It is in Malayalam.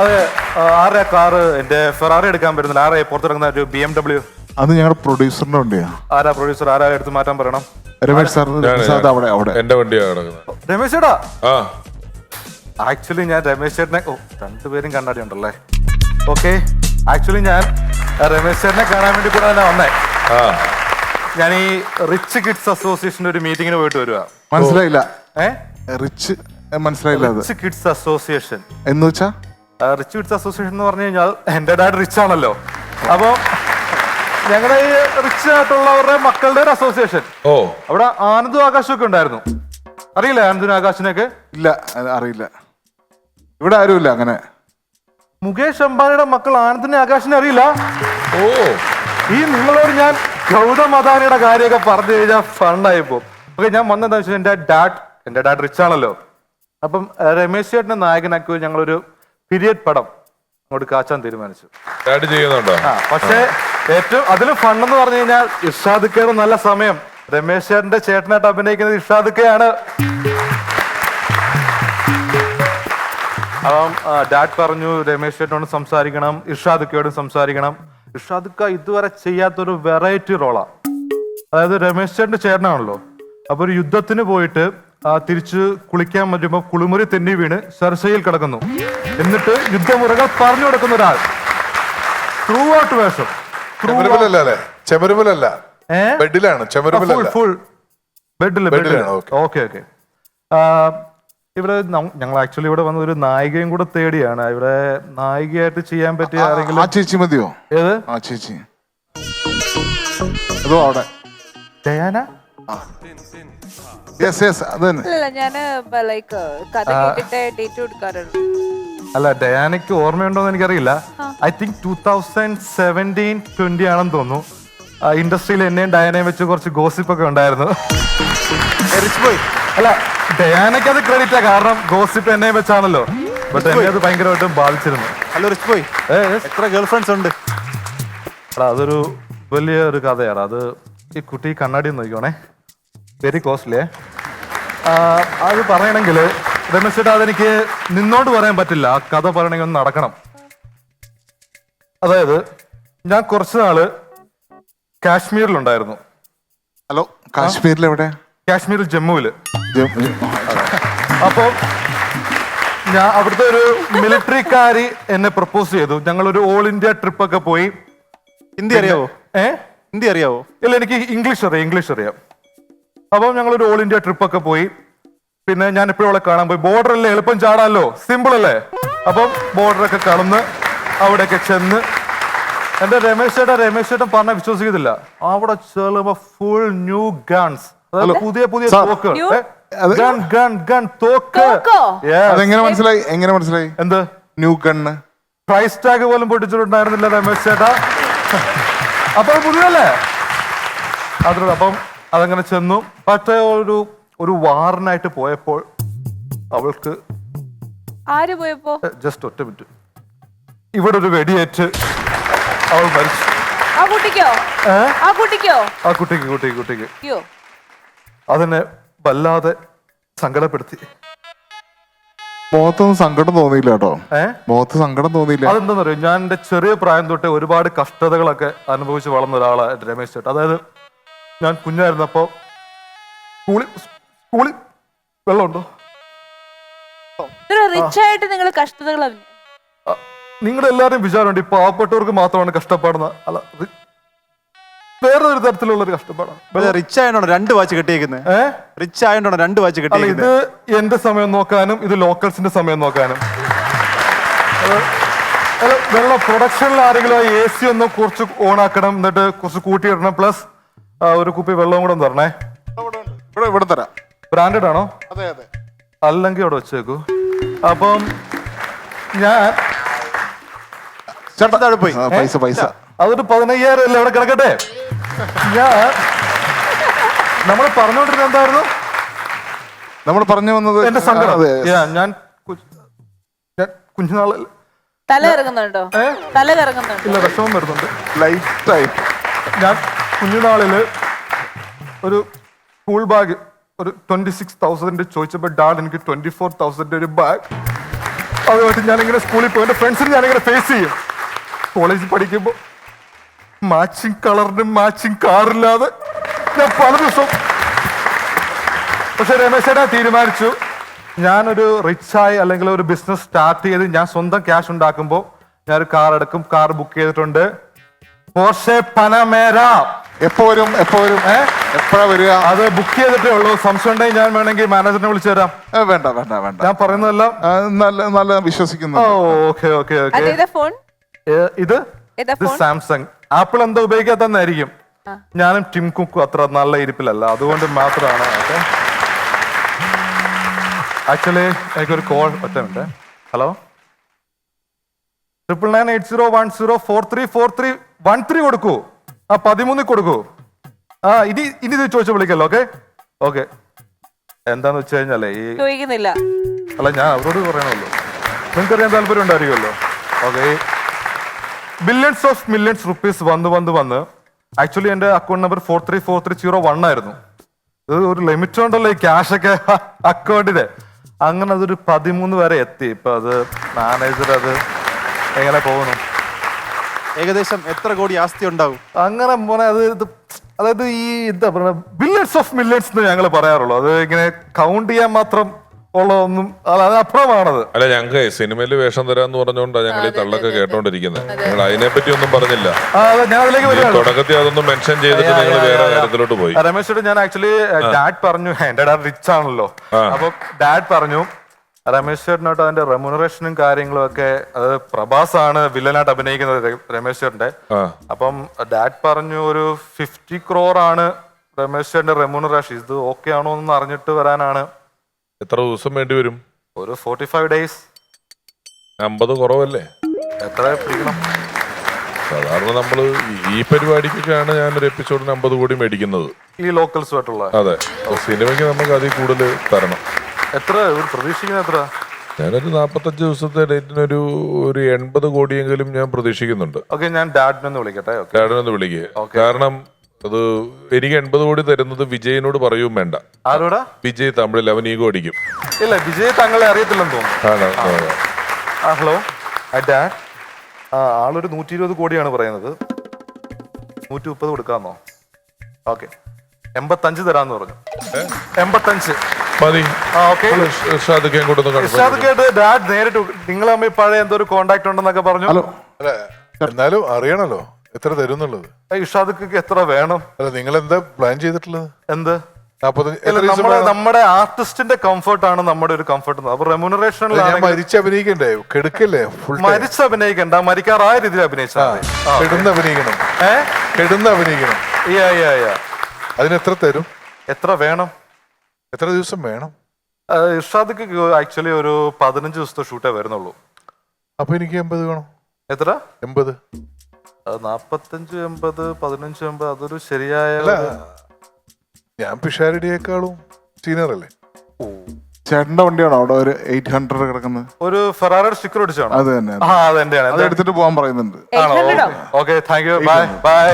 അതെ ആരെ കാറ് എന്റെ ഫെറാറി എടുക്കാൻ പറ്റുന്നില്ല. ആരെ പുറത്തിറങ്ങുന്ന ഒരു ബി എം ഡബ്ല്യു അത് ഞങ്ങളുടെ പ്രൊഡ്യൂസറിന്റെ വണ്ടിയാ. ആരാ പ്രൊഡ്യൂസർ ആരാ എടുത്ത് മാറ്റാൻ പറയണം? രമേശ് സാർ അവിടെ അവിടെ. എന്റെ വണ്ടിയാണ് കിടക്കുന്നത് രമേശ് ചേട്ടാ? ആ. ആക്ച്വലി ഞാൻ രമേശ് ചേട്ടനെ ഓ രണ്ടുപേരും കണ്ണാടി ഉണ്ടല്ലേ? ഓക്കെ ആക്ച്വലി ഞാൻ രമേശ് ചേട്ടനെ കാണാൻ വേണ്ടി കൂടെ തന്നെ വന്നേ. ആ. ഞാൻ ഈ റിച്ച് കിഡ്സ് അസോസിയേഷന്റെ ഒരു മീറ്റിങ്ങിന് പോയിട്ട് വരുവാ. മനസ്സിലായില്ല. ഏ? റിച്ച് മനസ്സിലായില്ല റിച്ച് കിഡ്സ് അസോസിയേഷൻ എന്ന് വെച്ചാ? റിച്ച് വിഡ്സ് അസോസിയേഷൻ എന്ന് പറഞ്ഞു കഴിഞ്ഞാൽ എന്റെ ഡാഡ് റിച്ച് ആണല്ലോ. അപ്പോൾ ഞങ്ങളുടെ ഈ റിച്ച് ആയിട്ടുള്ളവരുടെ മക്കളുടെ ഒരു അസോസിയേഷൻ ഓ. അവിടെ ആനന്ദും ആകാശും ഒക്കെ ഉണ്ടായിരുന്നു. അറിയില്ല ആനന്ദിനും ആകാശിനൊക്കെ ഇല്ല അത് അറിയില്ല. ഇവിടെ ആരുമില്ല അങ്ങനെ. മുകേഷ് അംബാനിയുടെ മക്കൾ ആനന്ദിനെ ആകാശിനെ അറിയില്ല? ഓ. ഈ നിങ്ങളോട് ഞാൻ ഗൗതം അദാനിയുടെ കാര്യമൊക്കെ പറഞ്ഞു കഴിഞ്ഞാൽ ഫണ്ടായി പോകും. ഓക്കെ ഞാൻ വന്നതെന്താ വെച്ചാൽ എന്റെ ഡാഡ് എന്റെ ഡാഡ് റിച്ച് ആണല്ലോ. അപ്പം രമേശ് ചേട്ടന്റെ നായകനാക്കി ഞങ്ങളൊരു പീരിയഡ് പടം അങ്ങോട്ട് കാച്ചാൻ തീരുമാനിച്ചു. ആ പക്ഷേ ഏറ്റവും അതിൽ ഫണ്ടെന്ന് പറഞ്ഞു കഴിഞ്ഞാൽ ഖേർ നല്ല സമയം. രമേശ് ചേട്ടന്റെ ചേട്ടനായിട്ട് അഭിനയിക്കുന്നത് ഇർഷാദ് ഖയാണ് അപ്പം ഡാഡ് പറഞ്ഞു രമേശ് ചേട്ടനോട് സംസാരിക്കണം ഇർഷാദ് ഖയോടും സംസാരിക്കണം. ഖ ഇതുവരെ ചെയ്യാത്തൊരു വെറൈറ്റി റോളാണ് അതായത് രമേശ് ചേട്ടന്റെ ചേട്ടനാണല്ലോ. അപ്പൊ ഒരു യുദ്ധത്തിന് പോയിട്ട് തിരിച്ച് കുളിക്കാൻ പറ്റുമ്പോ കുളിമുറി തെന്നി വീണ് സർസയിൽ കിടക്കുന്നു. എന്നിട്ട് യുദ്ധമുറകൾ പറഞ്ഞു കൊടുക്കുന്ന ഒരാൾ. ത്രൂ ഔട്ട് വേഷം. ചെമരുമലല്ല? ബെഡിലാണ് ഫുൾ ബെഡിലാണ്. ഓക്കെ. ഓക്കെ ഇവിടെ ഞങ്ങൾ ആക്ച്വലി ഇവിടെ വന്ന ഒരു നായികയും കൂടെ തേടിയാണ്. ഇവിടെ നായികയായിട്ട് ചെയ്യാൻ പറ്റിയ ആരെങ്കിലും ചേച്ചി മതിയോ? ഏത്? ആ ചേച്ചി. അതോ അവിടെ? ഡയാന യെസ് യെസ് അത് തന്നെ അല്ല ഞാൻ ലൈക്ക് കഥ കേട്ടിട്ട് ഡേറ്റ് കൊടുക്കാറുള്ളൂ അല്ല ഡയാനയ്ക്ക് ഓർമ്മയുണ്ടോന്ന് എനിക്കറിയില്ല. I think two thousand seventeen twenty ആണെന്ന് തോന്നുന്നു. ഇൻഡസ്ട്രിയിൽ എന്നെയും ഡയാനയും വെച്ച് കുറച്ച് ഗോസിപ്പ് ഒക്കെ ഉണ്ടായിരുന്നു. അല്ല ഡയാനയ്ക്ക് അത് ക്രെഡിറ്റാ കാരണം ഗോസിപ്പ് എന്നെയും വെച്ചാണല്ലോ. ബട്ട് എന്നെ അത് ഭയങ്കരമായിട്ടും ബാധിച്ചിരുന്നു. ഹലോ റിച്ച് ബോയ് എത്ര ഗേൾ ഫ്രണ്ട്സ് ഉണ്ട് അതൊരു വലിയ ഒരു കഥയാണ് അത് ഈ കുട്ടി കണ്ണാടി നോക്കിക്കോണേ. വെരി കോസ്റ്റ്ലിയേ അത് പറയണമെങ്കിൽ രമേശ് ചേട്ടാ അതെനിക്ക് നിന്നോട് പറയാൻ പറ്റില്ല. ആ കഥ പറയണമെങ്കിൽ ഒന്ന് നടക്കണം. അതായത് ഞാൻ കുറച്ച് നാൾ കാശ്മീരിലുണ്ടായിരുന്നു. ഹലോ കാശ്മീരിൽ എവിടെ കാശ്മീരിൽ ജമ്മുവിൽ അപ്പോൾ ഞാൻ അവിടുത്തെ ഒരു മിലിറ്ററിക്കാരി എന്നെ പ്രപ്പോസ് ചെയ്തു. ഞങ്ങൾ ഒരു ഓൾ ഇന്ത്യ ട്രിപ്പ് ഒക്കെ പോയി. ഹിന്ദി അറിയാവോ? ഏ? ഹിന്ദി അറിയാവോ? ഇല്ല എനിക്ക് ഇംഗ്ലീഷ് അറിയാം ഇംഗ്ലീഷ് അറിയാം. അപ്പം ഞങ്ങൾ ഒരു ഓൾ ഇന്ത്യ ട്രിപ്പ് ഒക്കെ പോയി. പിന്നെ ഞാൻ എപ്പോഴും അവളെ കാണാൻ പോയി. ബോർഡർ അല്ലേ? എളുപ്പം ചാടാമല്ലോ സിമ്പിൾ അല്ലേ? അപ്പം ബോർഡറൊക്കെ കടന്ന് അവിടെയൊക്കെ ചെന്ന്. എന്റെ രമേശ് ചേട്ടാ രമേശ് ചേട്ടൻ പറഞ്ഞ വിശ്വസിക്കത്തില്ല. അവിടെ ചെളുമ്പോ ഫുൾ ന്യൂ ഗൺസ് പുതിയ പുതിയ തോക്ക്. ഗൺ ഗൺ ഗൺ തോക്ക്. അതെങ്ങനെ മനസ്സിലായി? എങ്ങനെ മനസ്സിലായി? എന്ത്? ന്യൂ ഗണ്ണ് പ്രൈസ് ടാഗ് പോലും പൊട്ടിച്ചിട്ടുണ്ടായിരുന്നില്ല രമേശ് ചേട്ടാ. അപ്പൊ അത് പുതിയല്ലേ അതിലൂടെ അപ്പം അതങ്ങനെ ചെന്നു. പക്ഷേ ഒരു ഒരു വാറിനായിട്ട് പോയപ്പോൾ അവൾക്ക് ആര് പോയപ്പോ? ജസ്റ്റ് ഒറ്റ മിനിറ്റ്. ഇവിടെ ഒരു വെടിയേറ്റ് അവൾ മരിച്ചു. ആ കുട്ടിക്കോ? ആ കുട്ടിക്കോ? ആ കുട്ടിക്ക് കുട്ടിക്ക് കുട്ടിക്ക്. അയ്യോ. അതിനെ വല്ലാതെ സങ്കടപ്പെടുത്തി. മുഖത്തൊന്നും സങ്കടം തോന്നിയില്ല കേട്ടോ. ഏഹ് മുഖത്ത് സങ്കടം തോന്നിയില്ല. അതെന്താന്ന് അറിയോ ഞാൻ എന്റെ ചെറിയ പ്രായം തൊട്ടേ ഒരുപാട് കഷ്ടതകളൊക്കെ അനുഭവിച്ച് വളർന്ന ഒരാളാണ് രമേശ് ചേട്ടൻ. അതായത് ഞാൻ കുഞ്ഞായിരുന്നപ്പോ സ്കൂളിൽ സ്കൂളിൽ വെള്ളമുണ്ടോ? ഇത്ര റിച്ച് ആയിട്ട് നിങ്ങൾ കഷ്ടതകൾ നിങ്ങളുടെ എല്ലാവരും വിചാരമുണ്ട് ഈ പാവപ്പെട്ടവർക്ക് മാത്രമാണ് കഷ്ടപ്പാടുന്ന. അല്ല ഇത് വേറൊരു തരത്തിലുള്ള ഒരു കഷ്ടപ്പാടാണ് റിച്ച് ആയതുകൊണ്ടാണ് രണ്ട് വാച്ച് കെട്ടിയേക്കുന്നത് റിച്ച് ആയതുകൊണ്ടാണ് രണ്ട് വാച്ച് അല്ല കെട്ടിയേക്കുന്നത് ഇത് എന്റെ സമയം നോക്കാനും ഇത് ലോക്കൽസിന്റെ സമയം നോക്കാനും. വെള്ള പ്രൊഡക്ഷനിൽ ആരെങ്കിലും എ സി ഒന്ന് കുറച്ച് ഓൺ ആക്കണം എന്നിട്ട് കുറച്ച് കൂട്ടിയിടണം പ്ലസ് ഒരു കുപ്പി വെള്ളവും കൂടെ ഒന്ന് തരണേ. ഇവിടെ ഇവിടെ തരാം. ബ്രാൻഡഡ് ആണോ? അതെ അതെ. അല്ലെങ്കിൽ അവിടെ വെച്ചേക്കൂ. അപ്പം ഞാൻ ചേട്ടാ താഴെ പോയി. ആ, പൈസ പൈസ. അതൊരു പതിനയ്യായിരം അല്ലേ അവിടെ കിടക്കട്ടെ? ഞാൻ നമ്മൾ പറഞ്ഞുകൊണ്ടിരുന്നത് എന്തായിരുന്നു? നമ്മൾ പറഞ്ഞു വന്നത് എന്റെ സങ്കടം. ഞാൻ കുഞ്ഞുനാളിൽ തല ഇറങ്ങുന്നുണ്ടോ ഏ? തല ഇറങ്ങുന്നുണ്ടോ ഇല്ല വിഷമം വരുന്നുണ്ട്. ലൈറ്റായി ഞാൻ കുഞ്ഞുനാളിൽ ഒരു സ്കൂൾ ബാഗ് ഒരു ട്വന്റി സിക്സ് തൗസൻഡ് ചോദിച്ചപ്പോൾ ഡാഡ് എനിക്ക് ട്വന്റി ഫോർ തൗസൻഡ് ഒരു ബാഗ് അതുപോലെ ഞാനിങ്ങനെ സ്കൂളിൽ പോയി. എന്റെ ഫ്രണ്ട്സിന് ഞാനിങ്ങനെ ഫേസ് ചെയ്യും. കോളേജിൽ പഠിക്കുമ്പോൾ മാച്ചിങ് കളറിന് മാച്ചിങ് കാറില്ലാതെ ഞാൻ പല ദിവസം പക്ഷെ രമേശ് ചേട്ടാ തീരുമാനിച്ചു. ഞാനൊരു റിച്ചായി അല്ലെങ്കിൽ ഒരു ബിസിനസ് സ്റ്റാർട്ട് ചെയ്ത് ഞാൻ സ്വന്തം ക്യാഷ് ഉണ്ടാക്കുമ്പോൾ ഞാനൊരു കാർ എടുക്കും കാർ ബുക്ക് ചെയ്തിട്ടുണ്ട്. Porsche Panamera. എപ്പോ വരും എപ്പോ വരും ഏ? എപ്പോഴാ വരിക? അത് ബുക്ക് ചെയ്തിട്ടേ ഉള്ളൂ. സംശയം ഉണ്ടെങ്കിൽ ഞാൻ വേണമെങ്കിൽ മാനേജറിനെ വിളിച്ചു തരാം. ഏ, വേണ്ട വേണ്ട വേണ്ട. ഞാൻ പറയുന്നതെല്ലാം ആ, നല്ല നല്ല വിശ്വസിക്കുന്നു ഓക്കെ ഓക്കെ ഓക്കെ. അതേതാ ഫോൺ ഇത്? ഏതാ ഇത് ഫോൺ സാംസങ് ആപ്പിൾ എന്താ ഉപയോഗിക്കാത്തന്നായിരിക്കും ഞാനും ടിം കുക്കും അത്ര നല്ല ഇരിപ്പിലല്ല. അതുകൊണ്ട് മാത്രമാണ് ആക്ച്വലി എനിക്കൊരു കോൾ ഒറ്റ minute hello triple nine eight zero one zero four three four three one three കൊടുക്കൂ. ആ പതിമൂന്നിൽ കൊടുക്കൂ. ആ ഇനി ഇനി ഇത് ചോദിച്ചു വിളിക്കല്ലോ ഓക്കെ ഓക്കെ എന്താന്ന് വെച്ച് കഴിഞ്ഞാലേ ഈ ചോദിക്കുന്നില്ല. അല്ല ഞാൻ അവരോട് പറയണമല്ലോ. നിങ്ങൾക്ക് അറിയാൻ താല്പര്യം ഉണ്ടായിരിക്കുമല്ലോ. Okay billions of millions rupees വന്ന് വന്ന് വന്ന് ആക്ച്വലി എന്റെ account number four three four three zero one ആയിരുന്നു. ഇത് ഒരു ലിമിറ്റ് ഉണ്ടല്ലോ ഈ ക്യാഷ് ഒക്കെ അക്കൗണ്ടിന് അങ്ങനെ അതൊരു പതിമൂന്ന് വരെ എത്തി. ഇപ്പൊ അത് മാനേജർ അത് എങ്ങനെ പോകുന്നു? ഏകദേശം എത്ര കോടി ആസ്തി ഉണ്ടാവും? അങ്ങനെ മോനെ അത് ഇത് അതായത് ഈ എന്താ പറയുക ബില്യൺസ് ഓഫ് മില്യൺസ് എന്ന് ഞങ്ങൾ പറയാറുള്ളൂ. അത് ഇങ്ങനെ കൗണ്ട് ചെയ്യാൻ മാത്രം ഉള്ള ഒന്നും അത് അതിനപ്പുറമാണത്. അല്ല ഞങ്ങൾക്ക് സിനിമയിൽ വേഷം തരാന്ന് പറഞ്ഞുകൊണ്ടാണ് ഞങ്ങൾ ഈ തള്ളൊക്കെ കേട്ടോണ്ടിരിക്കുന്നത് നിങ്ങൾ അതിനെ പറ്റി ഒന്നും പറഞ്ഞില്ല. ആ, അതെ, ഞാൻ അതിലേക്ക് ഈ വരികയാണ്. തുടക്കത്തിൽ അതൊന്നും മെൻഷൻ ചെയ്തിട്ട് നിങ്ങൾ വേറെ. കാര്യത്തിലോട്ട് പോയി. രമേശോട് രമേശ് ഞാൻ ആക്ച്വലി ഡാഡ് പറഞ്ഞു എന്റെ ഡാഡ് റിച്ച് ആണല്ലോ. അപ്പൊ ഡാഡ് പറഞ്ഞു രമേശ് ചേട്ടനായിട്ട് അതിന്റെ റെമുനറേഷനും കാര്യങ്ങളും ഒക്കെ അത് പ്രഭാസ് ആണ് വില്ലനായിട്ട് അഭിനയിക്കുന്നത് രമേശ് ചേട്ടന്റെ അപ്പം ഡാഡ് പറഞ്ഞു ഒരു ഫിഫ്റ്റി ക്രോർ ആണ് രമേശ് ചേട്ടന്റെ റെമുനറേഷൻ ഇത് ഓക്കെ ആണോ എന്ന് അറിഞ്ഞിട്ട് വരാനാണ്. എത്ര ദിവസം വേണ്ടി വരും? ഒരു ഫോർട്ടി ഫൈവ് ഡേയ്സ് അമ്പത് കുറവല്ലേ? എത്ര പിടിക്കണം? സാധാരണ നമ്മൾ ഈ പരിപാടിക്കൊക്കെയാണ് ഞാൻ ഒരു എപ്പിസോഡിന് അമ്പത് കോടി മേടിക്കുന്നത്. ഈ ലോക്കൽസുമായിട്ടുള്ള അതെ. സിനിമയ്ക്ക് നമുക്ക് അതിൽ കൂടുതൽ തരണം. എത്ര ഇവർ പ്രതീക്ഷിക്കുന്നത് എത്ര ഞാനൊരു നാൽപ്പത്തഞ്ച് ദിവസത്തെ ഡേറ്റിനൊരു ഒരു എൺപത് കോടിയെങ്കിലും ഞാൻ പ്രതീക്ഷിക്കുന്നുണ്ട്. ഓക്കെ ഞാൻ ഡാഡിനൊന്ന് വിളിക്കട്ടെ. ഓക്കെ. ചേട്ടനൊന്ന് വിളിക്കുക കാരണം അത് എനിക്ക് എൺപത് കോടി തരുന്നത് വിജയനോട് പറയും വേണ്ട. ആരോടാ? വിജയ് തമിഴിൽ അവൻ ഈഗോ അടിക്കും. ഇല്ല വിജയ് തങ്ങളെ അറിയത്തില്ലെന്ന് തോന്നുന്നു. ആണ്? ആണ്. ആ ഹലോ. ആ ഡാഡ്. ആ ആളൊരു നൂറ്റി ഇരുപത് കോടിയാണ് പറയുന്നത്. നൂറ്റി മുപ്പത് കൊടുക്കാന്നോ? ഓക്കെ. എൺപത്തഞ്ച് തരാന്ന് പറഞ്ഞു. എൺപത്തഞ്ച്. മതി. ഡാഡ് നേരിട്ട് നിങ്ങൾ തമ്മിൽ പഴയ എന്തോ ഒരു കോണ്ടാക്ട് ഉണ്ടെന്നൊക്കെ പറഞ്ഞു. അല്ല എന്നാലും അറിയണല്ലോ. എത്ര തരുന്നുള്ളത്? ഇഷാദക്ക് എത്ര വേണം? അല്ല നിങ്ങൾ എന്താ? പ്ലാൻ ചെയ്തിട്ടുള്ളത് എന്ത് നമ്മുടെ ആർട്ടിസ്റ്റിന്റെ കംഫർട്ട് ആണ് നമ്മുടെ ഒരു കംഫർട്ട് അപ്പൊ അല്ല, ഞാൻ റെമുനറേഷനിലാണ് മരിച്ച് അഭിനയിക്കണ്ടേ കെടുക്കല്ലേ? ഫുൾ മരിച്ച് അഭിനയിക്കണ്ട മരിക്കാറായ രീതിയിൽ അഭിനയിച്ചാൽ അഭിനയിക്കണം. ഏ? കെടുന്ന് അഭിനയിക്കണം. അതിന് എത്ര തരും? എത്ര വേണം? എത്ര ദിവസം വേണം? ഇർഷാദക്ക് ആക്ച്വലി ഒരു പതിനഞ്ച് ദിവസത്തെ ഷൂട്ടേ വരുന്നുള്ളൂ. അപ്പൊ എനിക്ക് എൺപത് വേണം? എത്ര? എൺപത്. അത് നാപ്പത്തഞ്ച് എൺപത് പതിനഞ്ച് എൺപത് അതൊരു ശരിയായ ഞാൻ പിഷാരടിയേക്കാളും സീനിയർ അല്ലേ? ചേട്ടന്റെ വണ്ടിയാണോ അവിടെ ഒരു എയ്റ്റ് ഹൺഡ്രഡ് കിടക്കുന്നത്? ഒരു ഫെറാറി സ്റ്റിക്കർ അടിച്ചാണോ അത് തന്നെ ആ അത് അത് എടുത്തിട്ട് പോകാൻ പറയുന്നുണ്ട്. Okay thank you bye bye